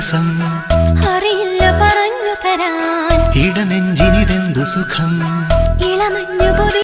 ദിവസം അറിയില്ല പറഞ്ഞു തരാൻ. ഇടനെഞ്ചിനിതെന്തു സുഖം? ഇളമഞ്ഞു